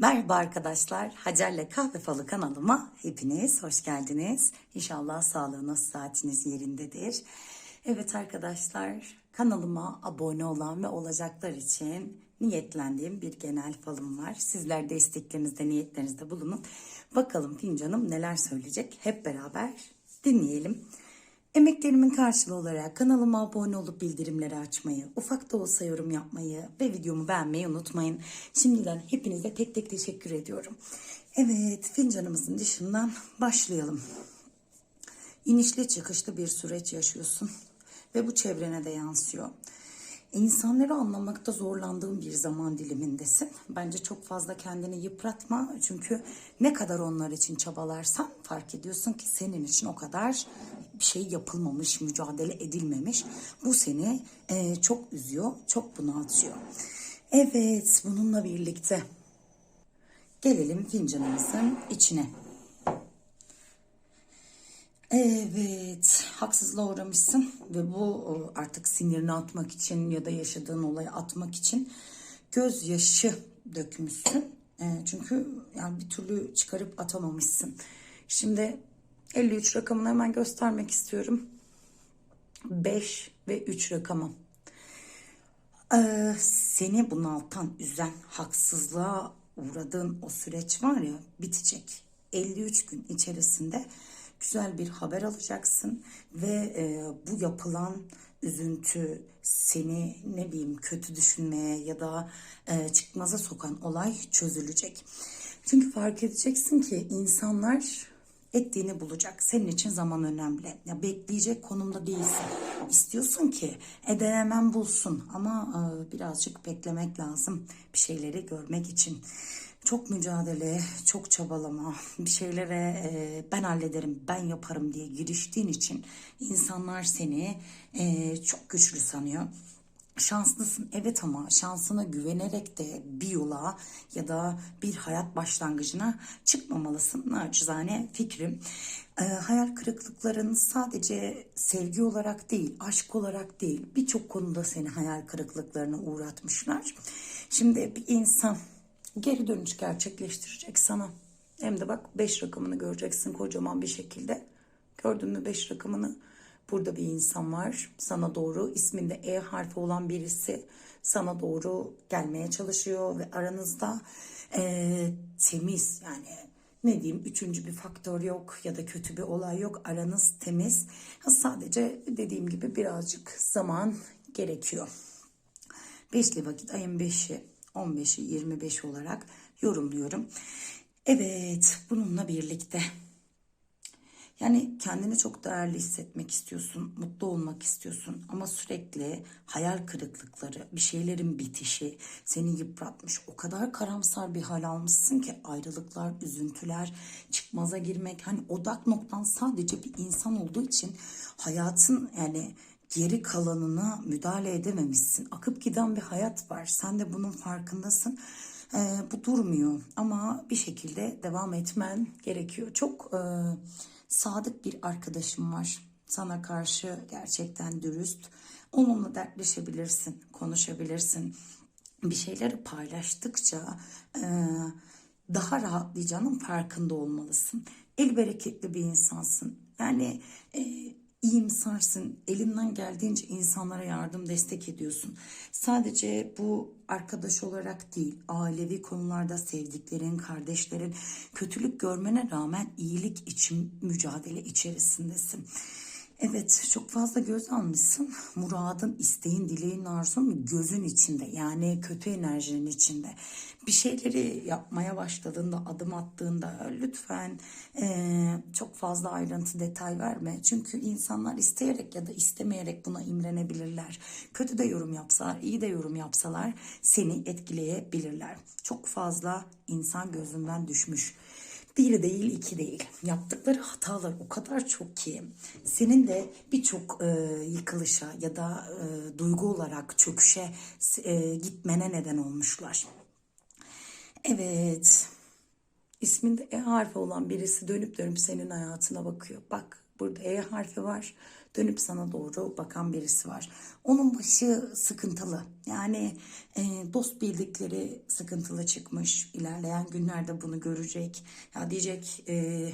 Merhaba arkadaşlar. Hacer'le Kahve Falı kanalıma hepiniz hoş geldiniz. İnşallah sağlığınız, saatiniz yerindedir. Evet arkadaşlar, kanalıma abone olan ve olacaklar için niyetlendiğim bir genel falım var. Sizler de isteklerinizde, niyetlerinizde bulunun. Bakalım fincanım neler söyleyecek. Hep beraber dinleyelim. Emeklerimin karşılığı olarak kanalıma abone olup bildirimleri açmayı, ufak da olsa yorum yapmayı ve videomu beğenmeyi unutmayın. Şimdiden hepinize tek tek teşekkür ediyorum. Evet, fincanımızın dışından başlayalım. İnişli çıkışlı bir süreç yaşıyorsun ve bu çevrene de yansıyor. İnsanları anlamakta zorlandığın bir zaman dilimindesin. Bence çok fazla kendini yıpratma. Çünkü ne kadar onlar için çabalarsan fark ediyorsun ki senin için o kadar bir şey yapılmamış, mücadele edilmemiş. Bu seni e, çok üzüyor, çok bunaltıyor. Evet, bununla birlikte gelelim fincanımızın içine. Evet, haksızlığa uğramışsın ve bu artık sinirini atmak için ya da yaşadığın olayı atmak için gözyaşı dökmüşsün. E, çünkü yani bir türlü çıkarıp atamamışsın. Şimdi 53 rakamını hemen göstermek istiyorum. 5 ve 3 rakamı. Ee, seni bunaltan, üzen, haksızlığa uğradığın o süreç var ya bitecek. 53 gün içerisinde güzel bir haber alacaksın ve e, bu yapılan üzüntü seni ne bileyim kötü düşünmeye ya da e, çıkmaza sokan olay çözülecek. Çünkü fark edeceksin ki insanlar ettiğini bulacak. Senin için zaman önemli. Ya bekleyecek konumda değilsin. İstiyorsun ki eden hemen bulsun ama e, birazcık beklemek lazım bir şeyleri görmek için. Çok mücadele, çok çabalama, bir şeylere e, ben hallederim, ben yaparım diye giriştiğin için insanlar seni e, çok güçlü sanıyor. Şanslısın evet ama şansına güvenerek de bir yola ya da bir hayat başlangıcına çıkmamalısın. Naçizane fikrim. Ee, hayal kırıklıkların sadece sevgi olarak değil, aşk olarak değil birçok konuda seni hayal kırıklıklarına uğratmışlar. Şimdi bir insan geri dönüş gerçekleştirecek sana. Hem de bak 5 rakamını göreceksin kocaman bir şekilde. Gördün mü 5 rakamını? Burada bir insan var sana doğru isminde E harfi olan birisi sana doğru gelmeye çalışıyor ve aranızda e, temiz yani ne diyeyim üçüncü bir faktör yok ya da kötü bir olay yok aranız temiz sadece dediğim gibi birazcık zaman gerekiyor. Beşli vakit ayın 5'i 15'i 25 olarak yorumluyorum. Evet bununla birlikte yani kendini çok değerli hissetmek istiyorsun, mutlu olmak istiyorsun ama sürekli hayal kırıklıkları, bir şeylerin bitişi seni yıpratmış. O kadar karamsar bir hal almışsın ki ayrılıklar, üzüntüler, çıkmaza girmek. Hani odak noktan sadece bir insan olduğu için hayatın yani geri kalanına müdahale edememişsin. Akıp giden bir hayat var. Sen de bunun farkındasın. Ee, bu durmuyor ama bir şekilde devam etmen gerekiyor. Çok e, sadık bir arkadaşım var. Sana karşı gerçekten dürüst. Onunla dertleşebilirsin, konuşabilirsin. Bir şeyleri paylaştıkça e, daha rahatlayacağının farkında olmalısın. El bereketli bir insansın. Yani e, iyimsarsın. Elinden geldiğince insanlara yardım, destek ediyorsun. Sadece bu arkadaş olarak değil, ailevi konularda sevdiklerin, kardeşlerin kötülük görmene rağmen iyilik için mücadele içerisindesin. Evet çok fazla göz almışsın. Muradın, isteğin, dileğin, arzun gözün içinde. Yani kötü enerjinin içinde. Bir şeyleri yapmaya başladığında, adım attığında lütfen e, çok fazla ayrıntı, detay verme. Çünkü insanlar isteyerek ya da istemeyerek buna imrenebilirler. Kötü de yorum yapsalar, iyi de yorum yapsalar seni etkileyebilirler. Çok fazla insan gözünden düşmüş. Bir değil, iki değil. Yaptıkları hatalar o kadar çok ki senin de birçok e, yıkılışa ya da e, duygu olarak çöküşe e, gitmene neden olmuşlar. Evet. İsminde E harfi olan birisi dönüp dönüp senin hayatına bakıyor. Bak Burada E harfi var. Dönüp sana doğru bakan birisi var. Onun başı sıkıntılı. Yani e, dost bildikleri sıkıntılı çıkmış. İlerleyen günlerde bunu görecek. Ya diyecek e,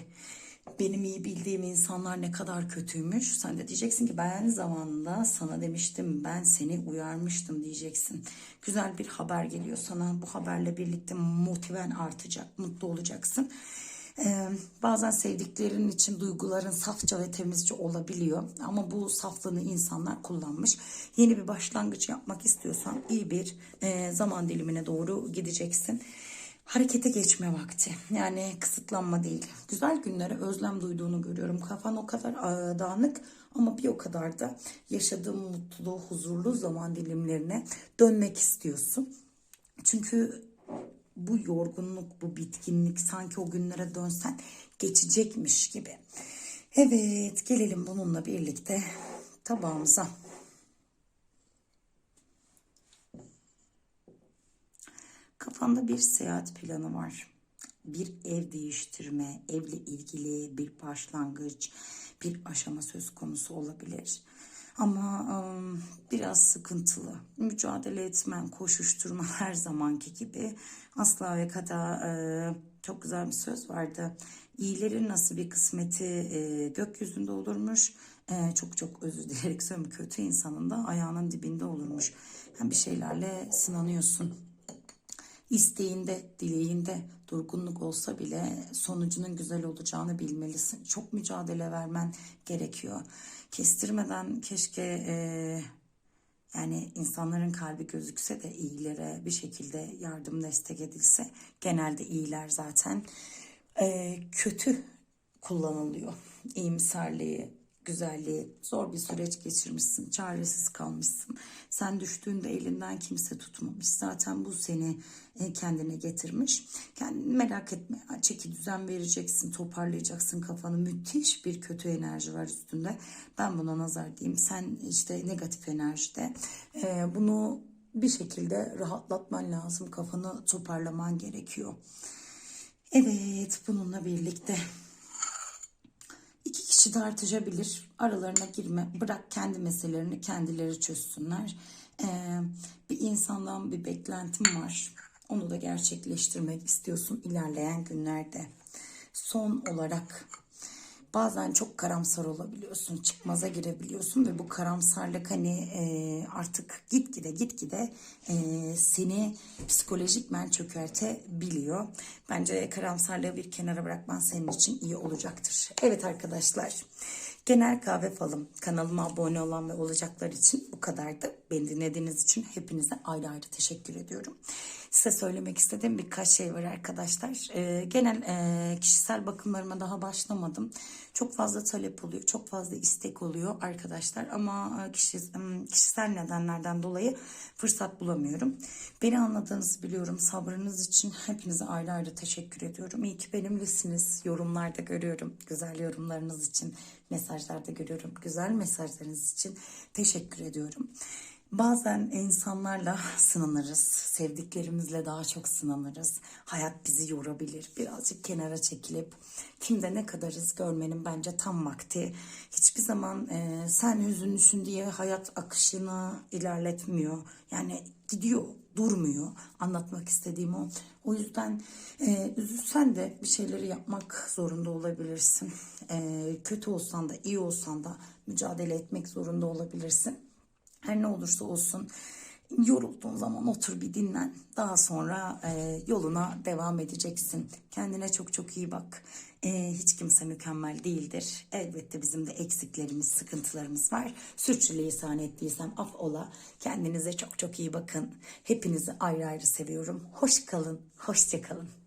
benim iyi bildiğim insanlar ne kadar kötüymüş. Sen de diyeceksin ki ben zamanında sana demiştim ben seni uyarmıştım diyeceksin. Güzel bir haber geliyor sana. Bu haberle birlikte motiven artacak, mutlu olacaksın. Bazen sevdiklerin için duyguların safça ve temizce olabiliyor. Ama bu saflığını insanlar kullanmış. Yeni bir başlangıç yapmak istiyorsan iyi bir zaman dilimine doğru gideceksin. Harekete geçme vakti. Yani kısıtlanma değil. Güzel günlere özlem duyduğunu görüyorum. Kafan o kadar dağınık ama bir o kadar da yaşadığın mutlu, huzurlu zaman dilimlerine dönmek istiyorsun. Çünkü bu yorgunluk, bu bitkinlik sanki o günlere dönsen geçecekmiş gibi. Evet, gelelim bununla birlikte tabağımıza. Kafanda bir seyahat planı var. Bir ev değiştirme, evle ilgili bir başlangıç, bir aşama söz konusu olabilir. Ama biraz sıkıntılı. Mücadele etmen, koşuşturma her zamanki gibi. Asla ve kata çok güzel bir söz vardı. İyilerin nasıl bir kısmeti gökyüzünde olurmuş. Çok çok özür dileyerek söylüyorum. Kötü insanın da ayağının dibinde olurmuş. Yani bir şeylerle sınanıyorsun isteğinde, dileğinde durgunluk olsa bile sonucunun güzel olacağını bilmelisin. Çok mücadele vermen gerekiyor. Kestirmeden keşke e, yani insanların kalbi gözükse de iyilere bir şekilde yardım destek edilse. Genelde iyiler zaten e, kötü kullanılıyor. İyimserliği, güzelliği, zor bir süreç geçirmişsin, çaresiz kalmışsın. Sen düştüğünde elinden kimse tutmamış. Zaten bu seni e, kendine getirmiş. Kendini merak etme. Çeki düzen vereceksin, toparlayacaksın kafanı. Müthiş bir kötü enerji var üstünde. Ben buna nazar diyeyim. Sen işte negatif enerjide. E, bunu bir şekilde rahatlatman lazım. Kafanı toparlaman gerekiyor. Evet, bununla birlikte kişi tartışabilir. Aralarına girme. Bırak kendi meselelerini kendileri çözsünler. Ee, bir insandan bir beklentim var. Onu da gerçekleştirmek istiyorsun ilerleyen günlerde. Son olarak bazen çok karamsar olabiliyorsun. Çıkmaza girebiliyorsun ve bu karamsarlık hani e, artık gitgide gitgide e, seni psikolojikmen çökertebiliyor. Bence karamsarlığı bir kenara bırakman senin için iyi olacaktır. Evet arkadaşlar. Genel kahve falım kanalıma abone olan ve olacaklar için bu kadardı. Beni dinlediğiniz için hepinize ayrı ayrı teşekkür ediyorum. Size söylemek istediğim birkaç şey var arkadaşlar. Ee, genel e, kişisel bakımlarıma daha başlamadım. Çok fazla talep oluyor, çok fazla istek oluyor arkadaşlar. Ama e, kişi, kişisel nedenlerden dolayı fırsat bulamıyorum. Beni anladığınızı biliyorum. Sabrınız için hepinize ayrı ayrı teşekkür ediyorum. İyi ki benimlesiniz. Yorumlarda görüyorum. Güzel yorumlarınız için, mesajlarda görüyorum. Güzel mesajlarınız için teşekkür ediyorum. Bazen insanlarla sınanırız, sevdiklerimizle daha çok sınanırız. Hayat bizi yorabilir. Birazcık kenara çekilip kimde ne kadarız görmenin bence tam vakti. Hiçbir zaman e, sen hüzünlüsün diye hayat akışını ilerletmiyor. Yani gidiyor, durmuyor. Anlatmak istediğim o. O yüzden e, üzülsen de bir şeyleri yapmak zorunda olabilirsin. E, kötü olsan da iyi olsan da mücadele etmek zorunda olabilirsin. Her ne olursa olsun yorulduğun zaman otur bir dinlen. Daha sonra e, yoluna devam edeceksin. Kendine çok çok iyi bak. E, hiç kimse mükemmel değildir. Elbette bizim de eksiklerimiz, sıkıntılarımız var. Sürçülisan ettiysem af ola. Kendinize çok çok iyi bakın. Hepinizi ayrı ayrı seviyorum. Hoş kalın, hoşça kalın.